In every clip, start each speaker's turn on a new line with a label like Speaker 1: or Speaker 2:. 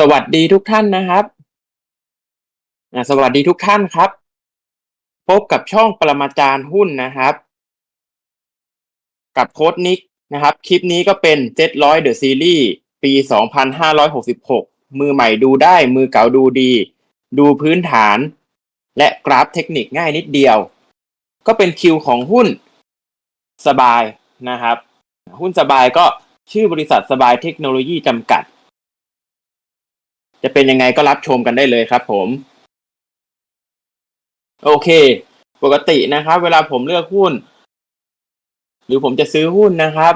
Speaker 1: สวัสดีทุกท่านนะครับสวัสดีทุกท่านครับ พบกับช่องปรมาจารย์หุ้นนะครับ กับโค้ดนิกนะครับ คลิปนี้ก็เป็น700 The Series ปี2566มือใหม่ดูได้ มือเก่าดูดี ดูพื้นฐาน และกราฟเทคนิคง่ายนิดเดียว ก็เป็นคิวของหุ้นสบายนะครับ หุ้นสบายก็ชื่อบริษัทสบายเทคโนโลยีจำกัด จะเป็นยังไงก็รับชมกันได้เลยครับผม โอเค ปกตินะครับ เวลาผมเลือกหุ้น หรือผมจะซื้อหุ้นนะครับ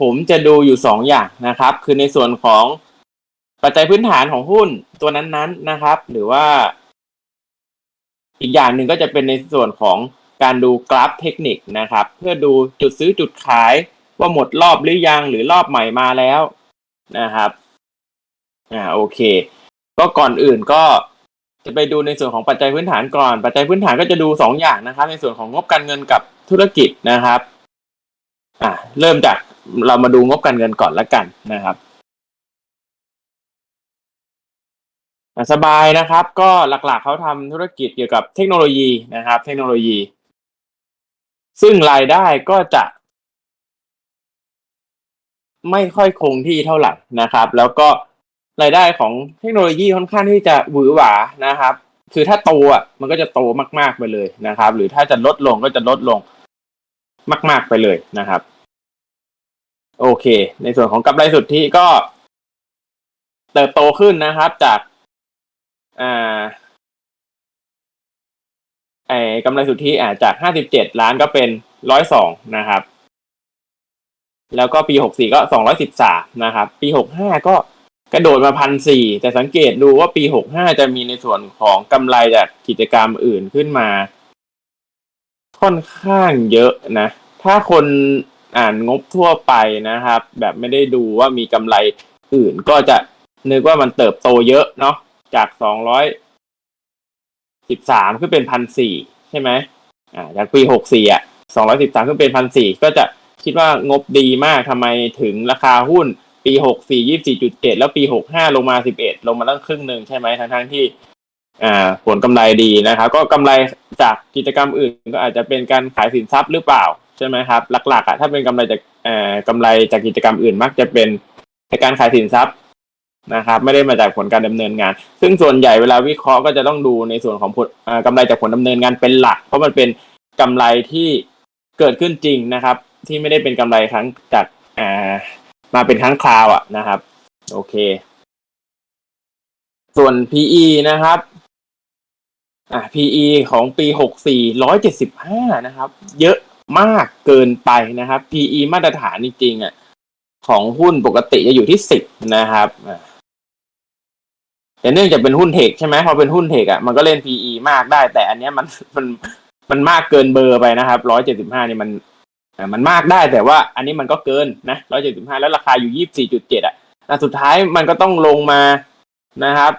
Speaker 1: ผมจะดูอยู่สองอย่างนะครับ คือในส่วนของปัจจัยพื้นฐานของหุ้นตัวนั้นๆนะครับ หรือว่าอีกอย่างหนึ่งก็จะเป็นในส่วนของการดูกราฟเทคนิคนะครับ เพื่อดูจุดซื้อจุดขายว่าหมดรอบหรือยังหรือรอบใหม่มาแล้วนะครับ อ่าโอเค ก็ก่อนอื่นก็จะไปดูในส่วนของปัจจัยพื้นฐานก่อน ปัจจัยพื้นฐานก็จะดูสองอย่างนะครับ ในส่วนของงบการเงินกับธุรกิจนะครับ อ่าเริ่มจากเรามาดูงบการเงินก่อนละกันนะครับสบายนะครับ ก็หลักๆเขาทำธุรกิจเกี่ยวกับเทคโนโลยีนะครับ เทคโนโลยี ซึ่งรายได้ก็จะ ไม่ค่อยคงที่เท่าไหร่นะครับ แล้วก็ รายได้ของเทคโนโลยีค่อนข้างที่จะหวือหวานะครับ คือถ้าโตอะมันก็จะโตมาก ๆไปเลยนะครับ หรือถ้าจะลดลงก็จะลดลงมาก ๆไปเลยนะครับ โอเค ในส่วนของกำไรสุทธิก็ เติบโตขึ้นนะครับ จากอ่าไอ้กำไรสุทธิอ่าจากห้าสิบเจ็ดล้านก็เป็นร้อยสองนะครับ แล้วก็ปีหกสี่ก็สองร้อยสิบสามนะครับ ปีหกห้าก็ กระโดดมาพันสี่แต่สังเกตดูว่าปีหกห้าจะมีในส่วนของกำไรจากกิจกรรมอื่นขึ้นมา ค่อนข้างเยอะนะ ถ้าคนอ่านงบทั่วไปนะครับ แบบไม่ได้ดูว่ามีกำไรอื่นก็จะนึกว่ามันเติบโตเยอะเนาะจากสองร้อยสิบสามขึ้นเป็นพันสี่ใช่ไหมอ่าจากปีหกสี่อะสองร้อยสิบสามขึ้นเป็นพันสี่ก็จะคิดว่างบดีมากทำไมถึงราคาหุ้น ปีหกสี่ยี่สี่จุดเจ็ดแล้วปีหกห้าลงมาสิบเอ็ดลงมาตั้งครึ่งหนึ่งใช่ไหมทั้งทั้งๆที่อ่าผลกำไรดีนะครับ ก็กำไรจากกิจกรรมอื่นก็อาจจะเป็นการขายสินทรัพย์หรือเปล่าใช่ไหมครับ หลักๆอะถ้าเป็นกำไรจากอ่อกำไรจากกิจกรรมอื่นมักจะเป็นการขายสินทรัพย์นะครับ ไม่ได้มาจากผลการดำเนินงาน ซึ่งส่วนใหญ่เวลาวิเคราะห์ก็จะต้องดูในส่วนของผลอ่ากำไรจากผลดำเนินงานเป็นหลัก เพราะมันเป็นกำไรที่เกิดขึ้นจริงนะครับ ที่ไม่ได้เป็นกำไรครั้งจากอ่า มาเป็นครั้งคราวอะนะครับ โอเค ส่วน PE นะครับ อ่า PE ของปีหกสี่ร้อยเจ็ดสิบห้านะครับ เยอะมากเกินไปนะครับ PE มาตรฐานจริงๆอะของหุ้นปกติจะอยู่ที่สิบนะครับแต่เนื่องจากเป็นหุ้นเทคใช่ไหมพอเป็นหุ้นเทคอะมันก็เล่น PE มากได้ แต่อันเนี้ยมันมันมันมากเกินเบอร์ไปนะครับร้อยเจ็ดสิบห้านี่มัน มันมากได้แต่ว่าอันนี้มันก็เกินนะร้อยเจ็ดสิบห้าแล้วราคาอยู่ยี่สิบสี่จุดเจ็ดอะอะสุดท้ายมันก็ต้องลงมานะครับ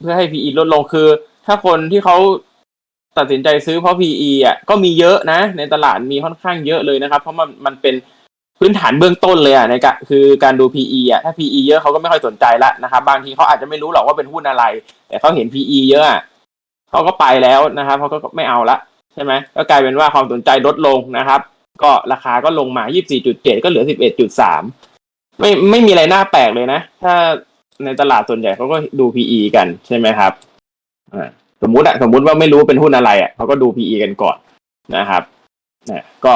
Speaker 1: เพื่อให้ PE ลดลงคือ ถ้าคนที่เขาตัดสินใจซื้อเพราะ PE อะก็มีเยอะนะ ในตลาดมีค่อนข้างเยอะเลยนะครับ เพราะมันมันเป็นพื้นฐานเบื้องต้นเลยอะในกะคือการดู PE อะถ้า PE เยอะเขาก็ไม่ค่อยสนใจละนะครับ บางทีเขาอาจจะไม่รู้หรอกว่าเป็นหุ้นอะไร แต่เขาเห็น PE เยอะอะเขาก็ไปแล้วนะครับเขาก็ไม่เอาละใช่ไหมก็กลายเป็นว่าความสนใจลดลงนะครับ ก็ราคาก็ลงมา 24.7 ก็เหลือ 11.3 ไม่ไม่มีอะไรน่าแปลกเลยนะ ถ้าในตลาดส่วนใหญ่เขาก็ดู PE กันใช่ไหมครับสมมุติอะสมมุติว่าไม่รู้เป็นหุ้นอะไรอะเขาก็ดู PE กันก่อนนะครับนะก็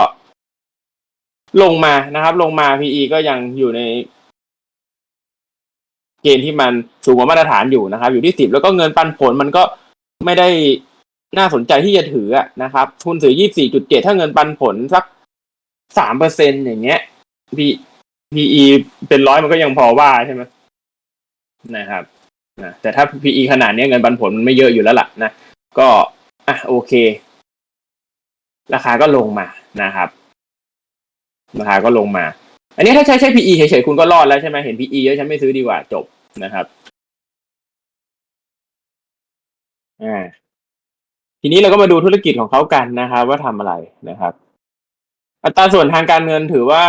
Speaker 1: ลงมานะครับ ลงมา PE ก็ยังอยู่ใน เกณฑ์ที่มันสูงกว่ามาตรฐานอยู่นะครับ อยู่ที่สิบแล้วก็เงินปันผลมันก็ไม่ได้น่าสนใจที่จะถืออะนะครับทุนถือยี่สี่จุดเจ็ดถ้าเงินปันผลสัก สามเปอร์เซ็นอย่างเงี้ย P PE เป็นร้อยมันก็ยังพอว่าใช่ไหมนะครับนะแต่ถ้า PE ขนาดเนี้ยเงินปันผลมันไม่เยอะอยู่แล้วล่ะนะ ก็อะโอเค ราคาก็ลงมานะครับ ราคาก็ลงมา อันนี้ถ้าใช้ใช้ PE เฉยๆคุณก็รอดแล้วใช่ไหมเห็น PE เยอะฉันไม่ซื้อดีกว่าจบนะครับอ่าทีนี้เราก็มาดูธุรกิจของเขากันนะครับ ว่าทำอะไรนะครับ อัตราส่วนทางการเงินถือว่า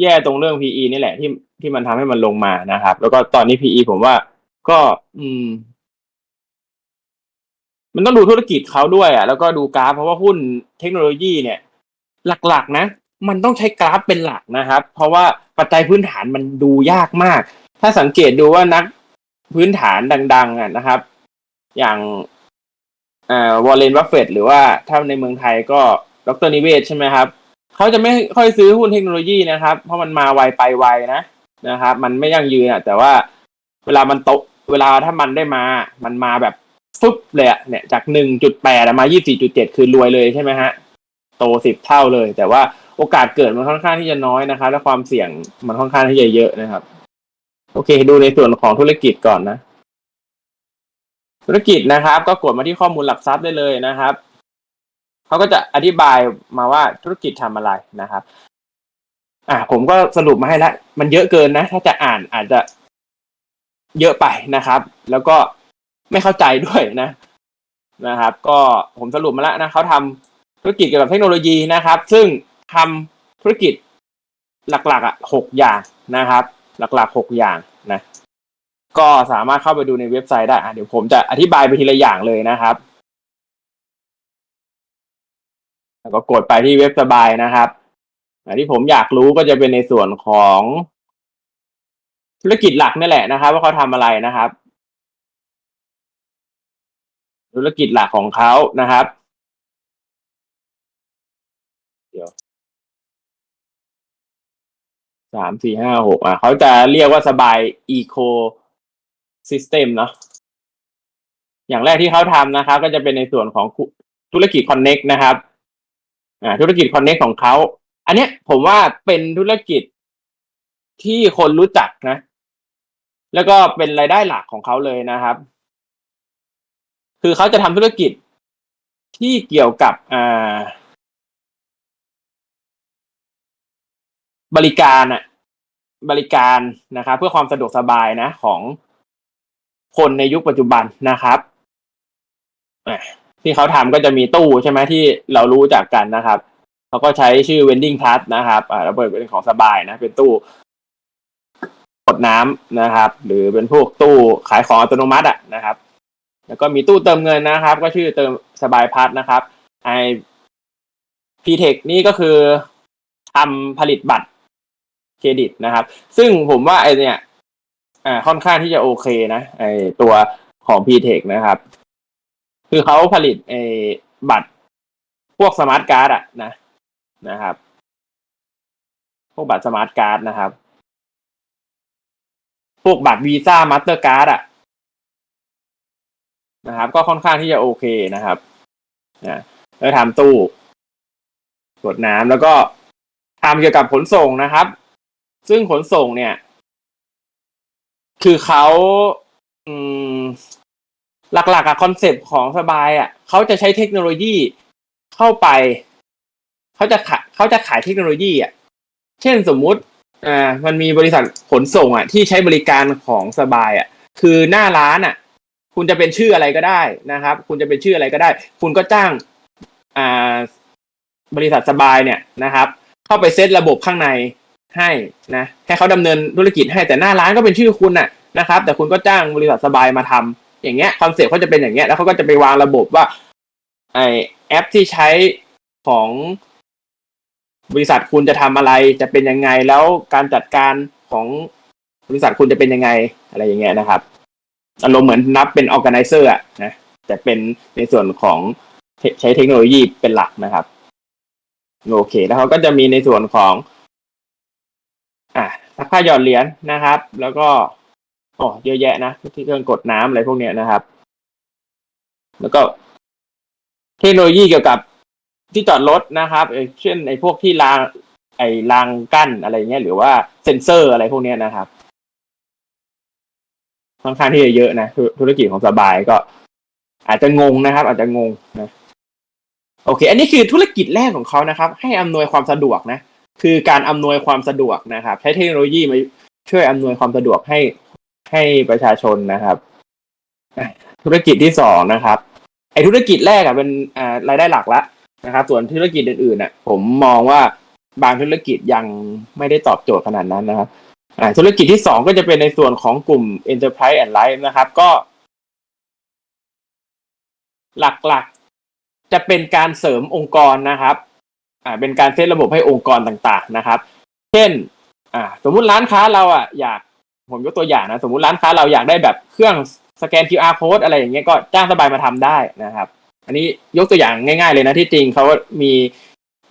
Speaker 1: แย่ตรงเรื่อง PE นี่แหละที่ที่มันทำให้มันลงมานะครับ แล้วก็ตอนนี้ PE ผมว่าก็ อืม มันต้องดูธุรกิจเขาด้วยอะแล้วก็ดูกราฟเพราะว่าหุ้นเทคโนโลยีเนี่ย หลักๆ นะ มันต้องใช้กราฟเป็นหลักนะครับ เพราะว่าปัจจัยพื้นฐานมันดูยากมาก ถ้าสังเกตดูว่านักพื้นฐานดัง ๆ อะนะครับ อย่างอ่าวอลเลนบัฟเฟตหรือว่าถ้าในเมืองไทยก็ ดรนิเวศใช่ไหมครับเขาจะไม่ค่อยซื้อหุ้นเทคโนโลยีนะครับ เพราะมันมาไวไปไวนะนะครับ มันไม่ยั่งยืนอะแต่ว่าเวลามันโตเวลาถ้ามันได้มา มันมาแบบฟึบเลยอะเนี่ยจากหนึ่งจุดแปดมายี่สี่จุดเจ็ดคือรวยเลยใช่ไหมฮะ โตสิบเท่าเลย แต่ว่าโอกาสเกิดมันค่อนข้างที่จะน้อยนะครับและความเสี่ยงมันค่อนข้างที่จะเยอะนะครับ โอเค ดูในส่วนของธุรกิจก่อนนะ ธุรกิจนะครับ ก็กดมาที่ข้อมูลหลักทรัพย์ได้เลยนะครับ เขาก็จะอธิบายมาว่าธุรกิจทำอะไรนะครับ อ่าผมก็สรุปมาให้ล้วมันเยอะเกินนะ ถ้าจะอ่านอาจจะเยอะไปนะครับ แล้วก็ไม่เข้าใจด้วยนะนะครับ ก็ผมสรุปมาแล้วนะเขาทำธุรกิจเกี่ยวกับเทคโนโลยีนะครับ ซึ่งทำธุรกิจหลักๆอะหกอย่างนะครับ หลักๆหกอย่างนะ ก็สามารถเข้าไปดูในเว็บไซต์ได้เดี๋ยวผมจะอธิบายไปทีละอย่างเลยนะครับ แล้วก็กดไปที่เว็บสบายนะครับที่ผมอยากรู้ก็จะเป็นในส่วนของธุรกิจหลักนี่แหละนะครับ ว่าเขาทำอะไรนะครับ ธุรกิจหลักของเขานะครับ เดี๋ยวสามสี่ห้าหกอะเขาจะเรียกว่าสบายอีโคซิสเต็มเนาะอย่างแรกที่เขาทำนะครับ ก็จะเป็นในส่วนของธุรกิจคอนเน็กนะครับ อ่าธุรกิจคอนเน็กของเขา อันเนี้ยผมว่าเป็นธุรกิจที่คนรู้จักนะ แล้วก็เป็นรายได้หลักของเขาเลยนะครับ คือเขาจะทำธุรกิจที่เกี่ยวกับอ่าบริการอะบริการนะครับ เพื่อความสะดวกสบายนะ ของคนในยุคปัจจุบันนะครับอะ ที่เขาทำก็จะมีตู้ใช่ไหมที่เรารู้จักกันนะครับเขาก็ใช้ชื่อ vending plus นะครับ อ่าแล้วเป็นของสบายนะ เป็นตู้กดน้ำนะครับ หรือเป็นพวกตู้ขายของอัตโนมัติอะนะครับ แล้วก็มีตู้เติมเงินนะครับ ก็ชื่อเติมสบายพัทนะครับไอพีเทคนี่ก็คือทำผลิตบัตรเครดิตนะครับ ซึ่งผมว่าไอเนี่ย อ่าค่อนข้างที่จะโอเคนะไอตัวของพีเทคนะครับ คือเขาผลิตไอ้บัตรพวกสมาร์ทการ์ดอะนะนะครับ พวกบัตรสมาร์ทการ์ดนะครับ พวกบัตรวีซ่ามาสเตอร์การ์ดอะนะครับ ก็ค่อนข้างที่จะโอเคนะครับนะแล้วทำตู้กดน้ำแล้วก็ทำเกี่ยวกับขนส่งนะครับ ซึ่งขนส่งเนี่ย คือเขาอืม หลักๆอะคอนเซปต์ของสบายอะเขาจะใช้เทคโนโลยีเข้าไปเขาจะขายเขาจะขายเทคโนโลยีอะเช่นสมมุติอ่ามันมีบริษัทขนส่งอะที่ใช้บริการของสบายอะคือหน้าร้านอะคุณจะเป็นชื่ออะไรก็ได้นะครับ คุณจะเป็นชื่ออะไรก็ได้ คุณก็จ้างอ่าบริษัทสบายเนี่ยนะครับ เข้าไปเซตระบบข้างในให้นะให้เขาดำเนินธุรกิจให้แต่หน้าร้านก็เป็นชื่อคุณน่ะนะครับ แต่คุณก็จ้างบริษัทสบายมาทำ อย่างเงี้ยคอนเซ็ปต์เขาจะเป็นอย่างเงี้ย แล้วเขาก็จะไปวางระบบว่า ไอแอปที่ใช้ของบริษัทคุณจะทำอะไรจะเป็นยังไงแล้วการจัดการของบริษัทคุณจะเป็นยังไงอะไรอย่างเงี้ยนะครับอารมณ์เหมือนนับเป็นออแก z นเซอร์อะนะแต่เป็นในส่วนของใช้เทคโนโลยีเป็นหลักนะครับโอเค แล้วเขาก็จะมีในส่วนของ อะซักผ้าหยอดเหรียญนะครับ แล้วก็ อ๋อเยอะแยะนะที่เครื่องกดน้ำอะไรพวกเนี้ยนะครับ แล้วก็เทคโนโลยีเกี่ยวกับที่จอดรถนะครับเช่นไอ้พวกที่ราง ไอ้รางกั้นอะไรเงี้ย หรือว่าเซ็นเซอร์อะไรพวกเนี้ยนะครับค่อนข้างที่จะเยอะนะธุรกิจของสบายก็ อาจจะงงนะครับ อาจจะงงนะโอเค อันนี้คือธุรกิจแรกของเขานะครับ ให้อำนวยความสะดวกนะ คือการอำนวยความสะดวกนะครับ ใช้เทคโนโลยีมาช่วยอำนวยความสะดวกให้ ให้ประชาชนนะครับ ธุรกิจที่สองนะครับ ไอธุรกิจแรกอะเป็นรายได้หลักละนะครับ ส่วนธุรกิจอื่นๆน่ะ ผมมองว่าบางธุรกิจยังไม่ได้ตอบโจทย์ขนาดนั้นนะครับธุรกิจที่สองก็จะเป็นในส่วนของกลุ่ม Enterprise and Life นะครับ ก็ หลักๆ จะเป็นการเสริมองค์กรนะครับ อ่า เป็นการเซตระบบให้องค์กรต่างๆนะครับ เช่น อ่า สมมุติร้านค้าเราอะอยาก ผมยกตัวอย่างนะ สมมติร้านค้าเราอยากได้แบบเครื่องสแกน QR code อะไรอย่างเงี้ยก็จ้างสบายมาทำได้นะครับ อันนี้ยกตัวอย่างง่าย ๆ เลยนะที่จริงเขามี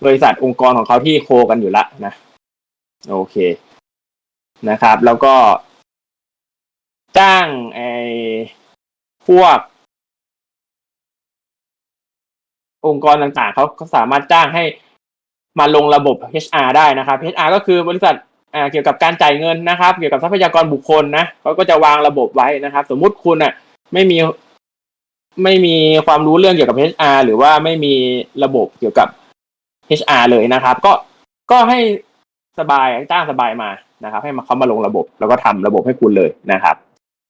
Speaker 1: บริษัทองค์กรของเขาที่โคกันอยู่ละนะโอเคนะครับ แล้วก็จ้างไอ้พวก องค์กรต่างๆเขาเขาสามารถจ้างให้มาลงระบบ HR ได้นะครับ HR ก็คือบริษัท อ่าเกี่ยวกับการจ่ายเงินนะครับ เกี่ยวกับทรัพยากรบุคคลนะเขาก็จะวางระบบไว้นะครับ สมมุติคุณอะ ไม่มีไม่มีความรู้เรื่องเกี่ยวกับ HR หรือว่าไม่มีระบบเกี่ยวกับ HR เลยนะครับ ก็ก็ให้สบายจ้างสบายมานะครับ ให้มาเขามาลงระบบ แล้วก็ทำระบบให้คุณเลยนะครับ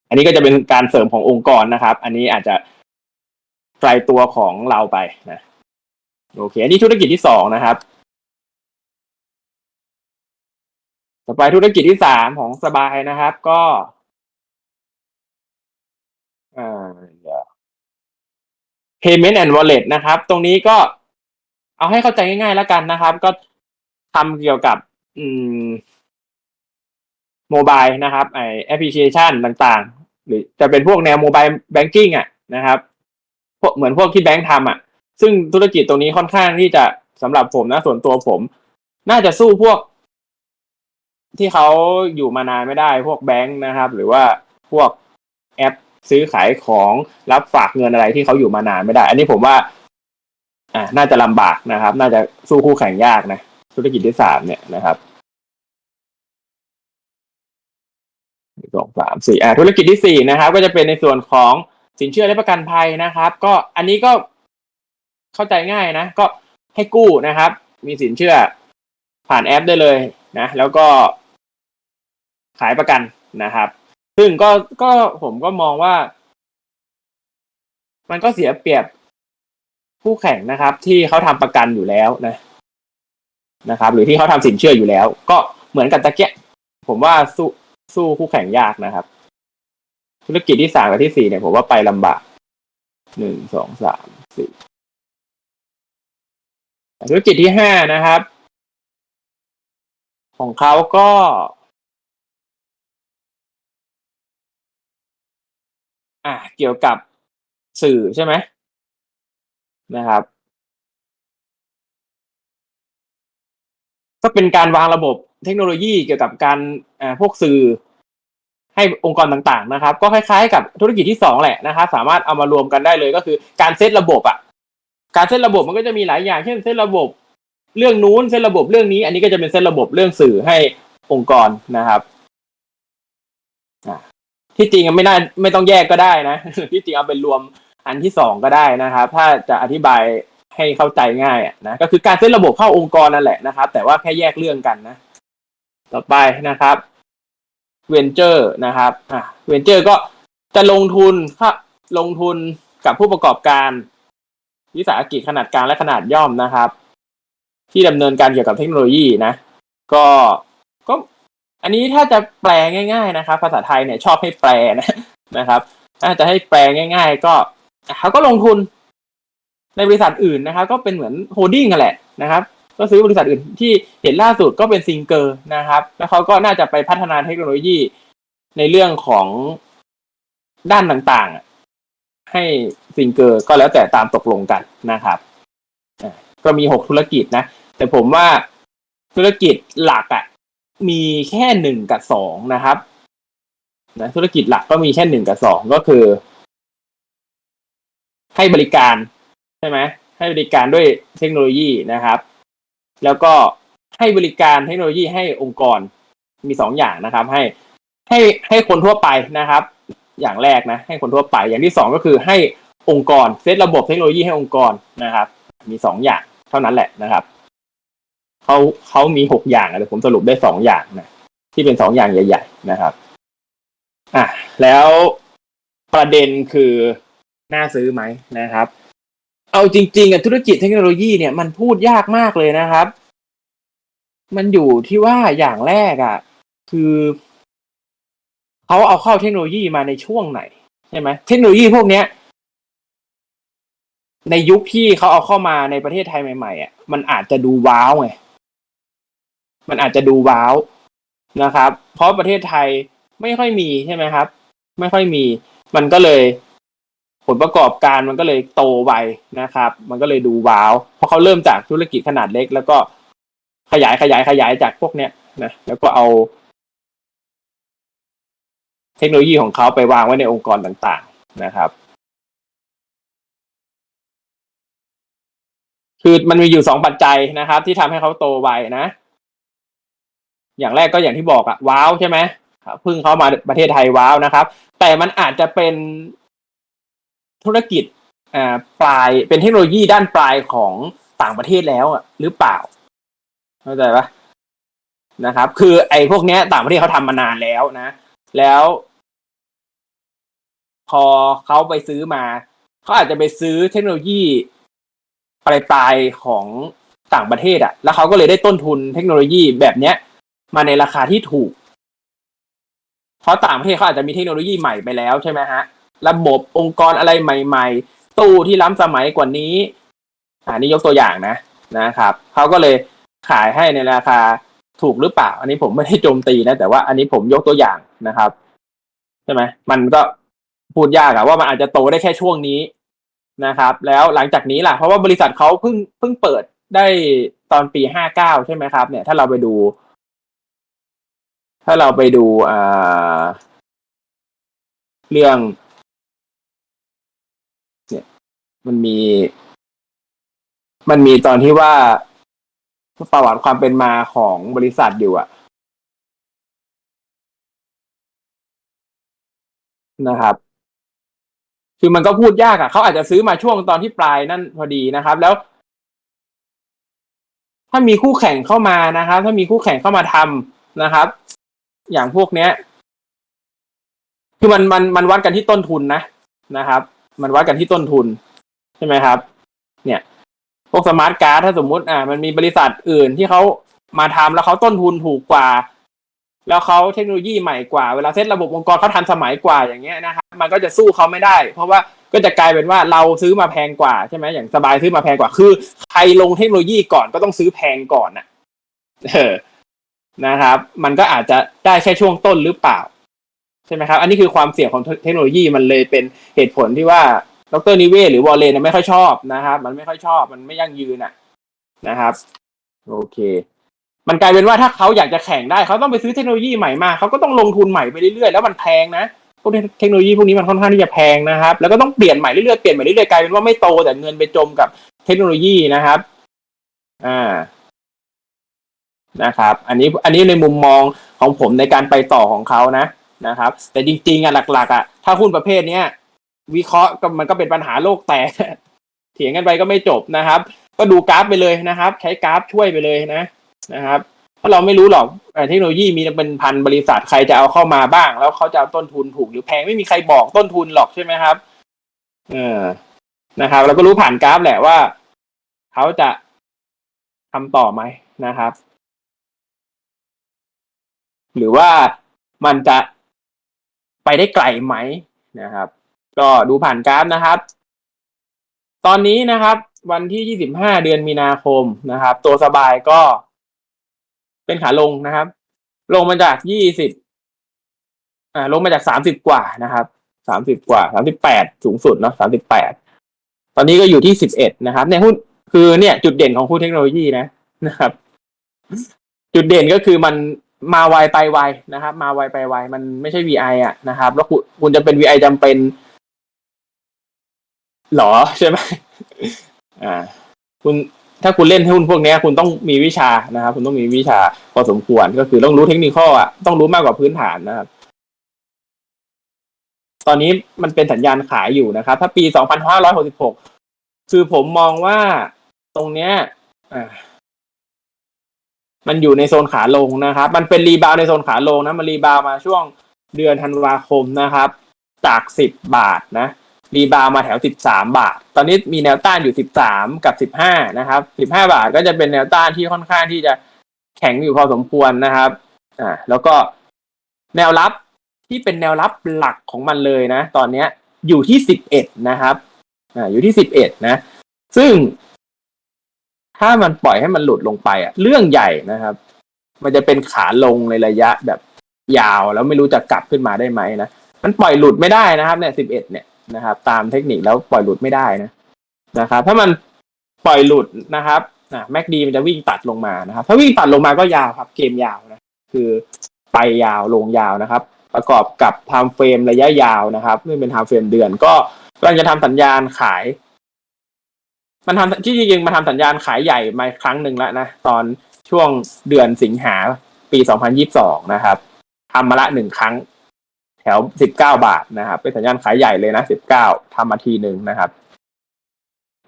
Speaker 1: อันนี้ก็จะเป็นการเสริมขององค์กรนะครับ อันนี้อาจจะไกลตัวของเราไปนะโอเค อันนี้ธุรกิจที่สองนะครับ ต่อไปธุรกิจที่สามของสบายนะครับ ก็เอ่อ payment and wallet นะครับ ตรงนี้ก็เอาให้เข้าใจง่ายๆแล้วกันนะครับ ก็ทำเกี่ยวกับ อืมโมบายนะครับไอแอปพลิเคชันต่างๆ หรือจะเป็นพวกแนวโมบายแบงกิ้งอะนะครับพวกเหมือนพวกที่แบงค์ทำอะ ซึ่งธุรกิจตรงนี้ค่อนข้างที่จะสำหรับผมนะส่วนตัวผม น่าจะสู้พวก ที่เขาอยู่มานานไม่ได้ พวกแบงค์นะครับ หรือว่าพวกแอปซื้อขายของรับฝากเงินอะไรที่เขาอยู่มานานไม่ได้ อันนี้ผมว่า อ่า น่าจะลำบากนะครับ น่าจะสู้คู่แข่งยากนะธุรกิจที่สามเนี่ยนะครับสองสามสี่อ่าธุรกิจที่สี่นะครับ ก็จะเป็นในส่วนของสินเชื่อและประกันภัยนะครับ ก็อันนี้ก็เข้าใจง่ายนะ ก็ให้กู้นะครับ มีสินเชื่อผ่านแอปได้เลยนะ แล้วก็ ขายประกันนะครับ ซึ่งก็ก็ผมก็มองว่า มันก็เสียเปรียบคู่แข่งนะครับ ที่เขาทำประกันอยู่แล้วนะ นะครับ หรือที่เขาทำสินเชื่ออยู่แล้ว ก็เหมือนกับตะเกียผมว่าสู้สู้คู่แข่งยากนะครับ ธุรกิจที่สามกับที่สี่เนี่ยผมว่าไปลำบากหนึ่งสองสามสี่ธุรกิจที่ห้านะครับ ของเขาก็ อ่าเกี่ยวกับสื่อใช่ไหมนะครับ ก็เป็นการวางระบบเทคโนโลยีเกี่ยวกับการอ่าพวกสื่อให้องค์กรต่างๆ นะครับ ก็คล้ายๆ กับธุรกิจที่สองแหละนะครับสามารถเอามารวมกันได้เลยก็คือการเซตระบบอะการเซตระบบมันก็จะมีหลายอย่าง เช่นเซตระบบเรื่องนู้นเซตระบบเรื่องนี้ อันนี้ก็จะเป็นเซตระบบเรื่องสื่อให้องค์กรนะครับ ที่จริงไม่น่าไม่ต้องแยกก็ได้นะที่จริงเอาเป็นรวมอันที่สองก็ได้นะครับ ถ้าจะอธิบายให้เข้าใจง่ายนะก็คือการเซตระบบเข้าองค์กรนั่นแหละนะครับ แต่ว่าแค่แยกเรื่องกันนะ ต่อไปนะครับเวนเจอร์นะครับอะเวนเจอร์ก็จะลงทุนค่ะลงทุนกับผู้ประกอบการวิสาหกิจขนาดกลางและขนาดย่อมนะครับ ที่ดำเนินการเกี่ยวกับเทคโนโลยีนะ ก็ก็ อันนี้ถ้าจะแปลง่าย ๆนะครับ ภาษาไทยเนี่ยชอบให้แปลนะนะครับถ้าจะให้แปลง่าย ๆ ก็เขาก็ลงทุนในบริษัทอื่นนะครับ ก็เป็นเหมือนโฮดดิ้งกันแหละนะครับ ก็ซื้อบริษัทอื่นที่เห็นล่าสุดก็เป็นซิงเกอร์นะครับ แล้วเขาก็น่าจะไปพัฒนาเทคโนโลยีในเรื่องของด้านต่างๆ ให้ซิงเกอร์ก็แล้วแต่ตามตกลงกันนะครับก็มีหกธุรกิจนะ แต่ผมว่าธุรกิจหลักอะ่ะ มีแค่หนึ่งกับสองนะครับนะธุรกิจหลักก็มีแค่หนึ่งกับสองก็คือ ให้บริการใช่ไหมให้บริการด้วยเทคโนโลยีนะครับ แล้วก็ให้บริการเทคโนโลยีให้องค์กรมีสองอย่างนะครับ ให้ให้ให้คนทั่วไปนะครับ อย่างแรกนะ ให้คนทั่วไป อย่างที่สองก็คือให้องค์กรเซตระบบเทคโนโลยีให้องค์กรนะครับ มีสองอย่างเท่านั้นแหละนะครับ เขาเขามีหกอย่างแต่ผมสรุปได้สองอย่างนะที่เป็นสองอย่างใหญ่ ๆ นะครับ อะแล้วประเด็นคือน่าซื้อไหมนะครับ เอาจริงๆอะธุรกิจเทคโนโลยีเนี่ยมันพูดยากมากเลยนะครับ มันอยู่ที่ว่าอย่างแรกอะ คือเขาเอาเข้าเทคโนโลยีมาในช่วงไหนใช่ไหมเทคโนโลยีพวกเนี้ย ในยุคที่เขาเอาเข้ามาในประเทศไทยใหม่ๆอะมันอาจจะดูว้าวไง มันอาจจะดูว้าวนะครับ เพราะประเทศไทยไม่ค่อยมีใช่ไหมครับ ไม่ค่อยมี มันก็เลย ผลประกอบการมันก็เลยโตไวนะครับ มันก็เลยดูว้าวเพราะเขาเริ่มจากธุรกิจขนาดเล็ก แล้วก็ขยายขยายขยายจากพวกเนี้ยนะแล้วก็เอา เทคโนโลยีของเขาไปวางไว้ในองค์กรต่างๆนะครับคือมันมีอยู่สองปัจจัยนะครับ ที่ทำให้เขาโตไวนะ อย่างแรกก็อย่างที่บอกอะว้าวใช่ไหมเพิ่งเข้ามาประเทศไทยว้าวนะครับ แต่มันอาจจะเป็นธุรกิจอ่าปลายเป็นเทคโนโลยีด้านปลายของต่างประเทศแล้วอะหรือเปล่า เข้าใจปะนะครับ คือไอ้พวกเนี้ย ต่างประเทศเขาทำมานานแล้วนะ แล้ว พอเขาไปซื้อมาเขาอาจจะไปซื้อเทคโนโลยีปลายปลายของต่างประเทศอะแล้วเขาก็เลยได้ต้นทุนเทคโนโลยีแบบเนี้ย มาในราคาที่ถูก เพราะต่างประเทศเขาอาจจะมีเทคโนโลยีใหม่ไปแล้วใช่ไหมฮะ ระบบองค์กรอะไรใหม่ ๆ ตู้ที่ล้ำสมัยกว่านี้อันนี้ยกตัวอย่างนะนะครับเขาก็เลยขายให้ในราคาถูกหรือเปล่า อันนี้ผมไม่ได้โจมตีนะ แต่ว่าอันนี้ผมยกตัวอย่างนะครับใช่ไหมมันก็พูดยากอะว่ามันอาจจะโตได้แค่ช่วงนี้นะครับ แล้วหลังจากนี้ล่ะ เพราะว่าบริษัทเขาเพิ่งเพิ่งเปิดได้ตอนปีห้าเก้าใช่ไหมครับ เนี่ยถ้าเราไปดู ถ้าเราไปดูอ่าเรื่อง เนี่ย มันมี มันมีตอนที่ว่าประวัติความเป็นมาของบริษัทอยู่อะนะครับ คือมันก็พูดยากอะเขาอาจจะซื้อมาช่วงตอนที่ปลายนั่นพอดีนะครับ แล้ว ถ้ามีคู่แข่งเข้ามานะครับ ถ้ามีคู่แข่งเข้ามาทำนะครับ อย่างพวกเนี้ย คือมันมันมันวัดกันที่ต้นทุนนะนะครับ มันวัดกันที่ต้นทุน ใช่ไหมครับ เนี่ยพวกสมาร์ทการ์ดถ้าสมมุติ อ่า มันมีบริษัทอื่นที่เขามาทำแล้วเขาต้นทุนถูกกว่า แล้วเขาเทคโนโลยีใหม่กว่า เวลาเซตระบบองค์กรเขาทันสมัยกว่าอย่างเงี้ยนะครับ มันก็จะสู้เขาไม่ได้ เพราะว่าก็จะกลายเป็นว่าเราซื้อมาแพงกว่าใช่ไหมอย่างสบายซื้อมาแพงกว่าคือ ใครลงเทคโนโลยีก่อนก็ต้องซื้อแพงก่อนนะเออ นะครับ มันก็อาจจะได้แค่ช่วงต้นหรือเปล่า ใช่ไหมครับ อันนี้คือความเสี่ยงของเทคโนโลยีมันเลยเป็นเหตุผลที่ว่าดรนิเวศหรือวอลเลนไม่ค่อยชอบนะครับ มันไม่ค่อยชอบ มันไม่ยั่งยืนอะนะครับ โอเค มันกลายเป็นว่าถ้าเขาอยากจะแข่งได้เขาต้องไปซื้อเทคโนโลยีใหม่มาเขาก็ต้องลงทุนใหม่ไปเรื่อยๆแล้วมันแพงนะพวกเทคโนโลยีพวกนี้มันค่อนข้างที่จะแพงนะครับ แล้วก็ต้องเปลี่ยนใหม่เรื่อยๆเปลี่ยนใหม่เรื่อยๆกลายเป็นว่าไม่โตแต่เงินไปจมกับเทคโนโลยีนะครับ อ่า นะครับ อันนี้อันนี้ในมุมมองของผมในการไปต่อของเขานะนะครับ แต่จริงๆอะหลักๆอะถ้าหุ้นประเภทเนี้ยวิเคราะห์ก็มันก็เป็นปัญหาโลกแตกเถียงกันไปก็ไม่จบนะครับ ก็ดูกราฟไปเลยนะครับ ใช้กราฟช่วยไปเลยนะนะครับเพราะเราไม่รู้หรอกเทคโนโลยีมีเป็นพันบริษัทใครจะเอาเข้ามาบ้าง แล้วเขาจะเอาต้นทุนถูกหรือแพงไม่มีใครบอกต้นทุนหรอกใช่ไหมครับเออนะครับเราก็รู้ผ่านกราฟแหละว่า เขาจะทำต่อไหมนะครับ หรือว่ามันจะไปได้ไกลไหมนะครับ ก็ดูผ่านกราฟนะครับ ตอนนี้นะครับ วันที่ 25 เดือนมีนาคมนะครับ ตัวสบายก็ เป็นขาลงนะครับ ลงมาจาก 20อ่าลงมาจาก 30 กว่านะครับ 30 กว่า 38 สูงสุดเนาะ38 ตอนนี้ก็อยู่ที่ 11 นะครับในหุ้นคือเนี่ย จุดเด่นของหุ้นเทคโนโลยีนะนะครับ จุดเด่นก็คือมัน มาไวไปไวนะครับ มาไวไปไวมันไม่ใช่ VI อะนะครับ แล้วคุณคุณจะเป็น VI จำเป็นหรอใช่ไหมอ่า คุณถ้าคุณเล่นหุ้นพวกนี้คุณต้องมีวิชานะครับ คุณต้องมีวิชาพอสมควรก็คือต้องรู้เทคนิคอะต้องรู้มากกว่าพื้นฐานนะครับ ตอนนี้มันเป็นสัญญาณขายอยู่นะครับ ถ้าปี2566คือผมมองว่าตรงเนี้ย อ่า มันอยู่ในโซนขาลงนะครับ มันเป็นรีบาวในโซนขาลงนะ มันรีบาวมาช่วงเดือนธันวาคมนะครับ จากสิบบาทนะ รีบาวมาแถวสิบสามบาท ตอนนี้มีแนวต้านอยู่สิบสามกับสิบห้านะครับสิบห้าบาทก็จะเป็นแนวต้านที่ค่อนข้างที่จะแข็งอยู่พอสมควรนะครับ อ่า แล้วก็แนวรับที่เป็นแนวรับหลักของมันเลยนะ ตอนเนี้ยอยู่ที่สิบเอ็ดนะครับ อ่า อยู่ที่สิบเอ็ดนะ ซึ่ง ถ้ามันปล่อยให้มันหลุดลงไปอะ เรื่องใหญ่นะครับ มันจะเป็นขาลงในระยะแบบยาวแล้วไม่รู้จะกลับขึ้นมาได้ไหมนะมันปล่อยหลุดไม่ได้นะครับ เนี่ยสิบเอ็ดเนี่ยนะครับ ตามเทคนิคแล้วปล่อยหลุดไม่ได้นะนะครับ ถ้ามันปล่อยหลุดนะครับอะแม็กดีมันจะวิ่งตัดลงมานะครับ ถ้าวิ่งตัดลงมาก็ยาวครับ เกมยาวนะคือไปยาวลงยาวนะครับ ประกอบกับไทม์เฟรมระยะยาวนะครับนี่เป็นไทม์เฟรมเดือนก็กำลังจะทำสัญญาณขาย มันทำที่จริงมันทำสัญญาณขายใหญ่มาครั้งหนึ่งแล้วนะ ตอนช่วงเดือนสิงหาปี 2022 นะครับทำมาละหนึ่งครั้ง แถว 19 บาทนะครับ เป็นสัญญาณขายใหญ่เลยนะ 19ทำมาทีหนึ่งนะครับ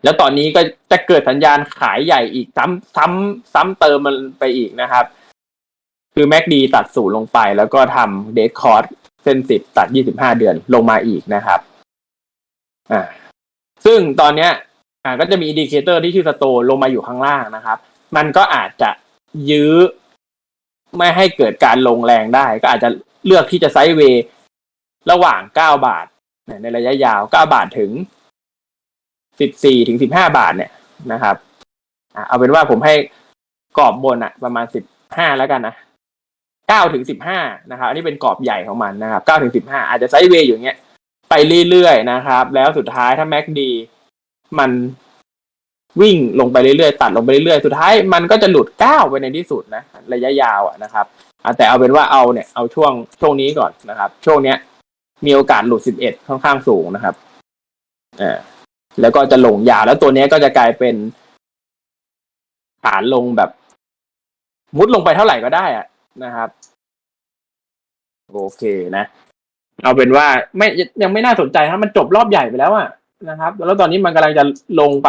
Speaker 1: แล้วตอนนี้ก็จะเกิดสัญญาณขายใหญ่อีกซ้ำซ้ำซ้ำเติมมันไปอีกนะครับ คือ MACD ตัดศูนย์ลงไป แล้วก็ทำเดทคอร์สเส้นสิบตัด 25 เดือนลงมาอีกนะครับ อ่า ซึ่งตอนเนี้ย อ่าก็จะมีอินดิเคเตอร์ที่ชื่อสโตลงมาอยู่ข้างล่างนะครับ มันก็อาจจะยื้อ ไม่ให้เกิดการลงแรงได้ ก็อาจจะเลือกที่จะไซด์เวย์ระหว่าง 9 บาท ในระยะยาว 9 บาทถึง 14 ถึง 15 บาทเนี่ยนะครับเอาเป็นว่าผมให้กรอบบนอะประมาณ 15 แล้วกันนะ 9 ถึง 15 นะครับ อันนี้เป็นกรอบใหญ่ของมันนะครับ 9 ถึง 15 อาจจะไซด์เวย์อยู่างเงี้ย ไปเรื่อยๆนะครับ แล้วสุดท้ายถ้า MACD มันวิ่งลงไปเรื่อยๆตัดลงไปเรื่อยๆสุดท้ายมันก็จะหลุดก้าวไปในที่สุดนะระยะยาวอะนะครับแต่เอาเป็นว่าเอาเนี่ยเอาช่วงช่วงนี้ก่อนนะครับ ช่วงเนี้ย มีโอกาสหลุด11ค่อนข้างสูงนะครับอ่าแล้วก็จะหลงยาวแล้วตัวเนี้ยก็จะกลายเป็นฐานลงแบบ มุดลงไปเท่าไหร่ก็ได้อะนะครับ โอเคนะ เอาเป็นว่าไม่ยังไม่น่าสนใจถ้ามันจบรอบใหญ่ไปแล้วอะ นะครับ แล้วตอนนี้มันกำลังจะลงไป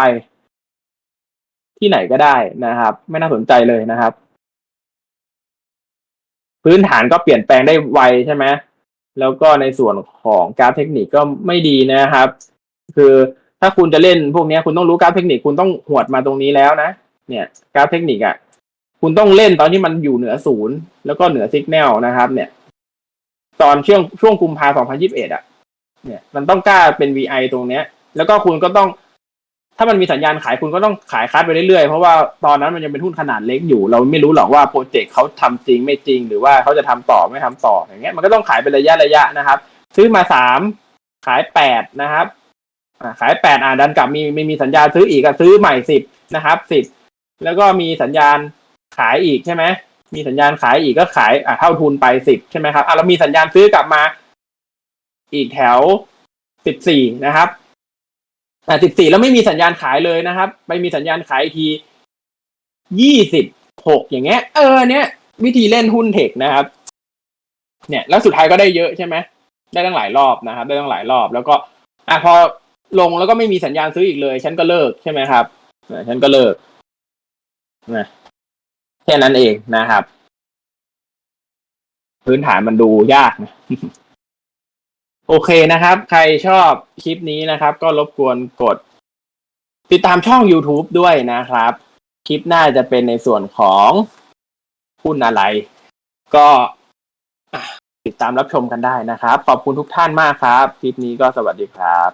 Speaker 1: ที่ไหนก็ได้นะครับ ไม่น่าสนใจเลยนะครับ พื้นฐานก็เปลี่ยนแปลงได้ไวใช่ไหมแล้วก็ในส่วนของกราฟเทคนิคก็ไม่ดีนะครับ คือถ้าคุณจะเล่นพวกนี้คุณต้องรู้กราฟเทคนิคคุณต้องหวดมาตรงนี้แล้วนะเนี่ยกราฟเทคนิคอะ่ะคุณต้องเล่นตอนที่มันอยู่เหนือศูนย์แล้วก็เหนือซิกแนลนะครับ เนี่ย ตอนช่วงช่วงกุมภาพันธ์2021อะ เนี่ย มันต้องกล้าเป็น VI ตรงเนี้ย แล้วก็คุณก็ต้อง ถ้ามันมีสัญญาณขายคุณก็ต้องขายคัดไปเรื่อยๆ เพราะว่าตอนนั้นมันยังเป็นหุ้นขนาดเล็กอยู่ เราไม่รู้หรอกว่าโปรเจกต์เขาทำจริงไม่จริง หรือว่าเขาจะทำต่อไม่ทำต่ออย่างเงี้ยมันก็ต้องขายเป็นระยะระยะนะครับ ซื้อมาสามขายแปดนะครับขายแปดอ่าดันกลับมีไม่มีสัญญาซื้ออีกก็ซื้อใหม่สิบนะครับสิบแล้วก็มีสัญญาณขายอีกใช่ไหมมีสัญญาณขายอีกก็ขายอ่าเท่าทุนไปสิบใช่ไหมครับอ่าเรามีสัญญาณซื้อกลับมา อีกแถวสิบสี่นะครับ อ่าสิบสี่แล้วไม่มีสัญญาณขายเลยนะครับไม่มีสัญญาณขายอีกทียี่สิบหกอย่างเงี้ย เออเนี้ยวิธีเล่นหุ้นเทคนะครับ เนี่ยแล้วสุดท้ายก็ได้เยอะใช่ไหมได้ตั้งหลายรอบนะครับ ได้ตั้งหลายรอบ แล้วก็อะพอลงแล้วก็ไม่มีสัญญาณซื้ออีกเลย ฉันก็เลิกใช่ไหมครับฉันก็เลิกนะแค่นั้นเองนะครับ พื้นฐานมันดูยากนะ โอเคนะครับ ใครชอบคลิปนี้นะครับ ก็รบกวนกด ติดตามช่อง YouTube ด้วยนะครับ คลิปหน้าจะเป็นในส่วนของหุ้นอะไร ก็ติดตามรับชมกันได้นะครับ ขอบคุณทุกท่านมากครับ คลิปนี้ก็สวัสดีครับ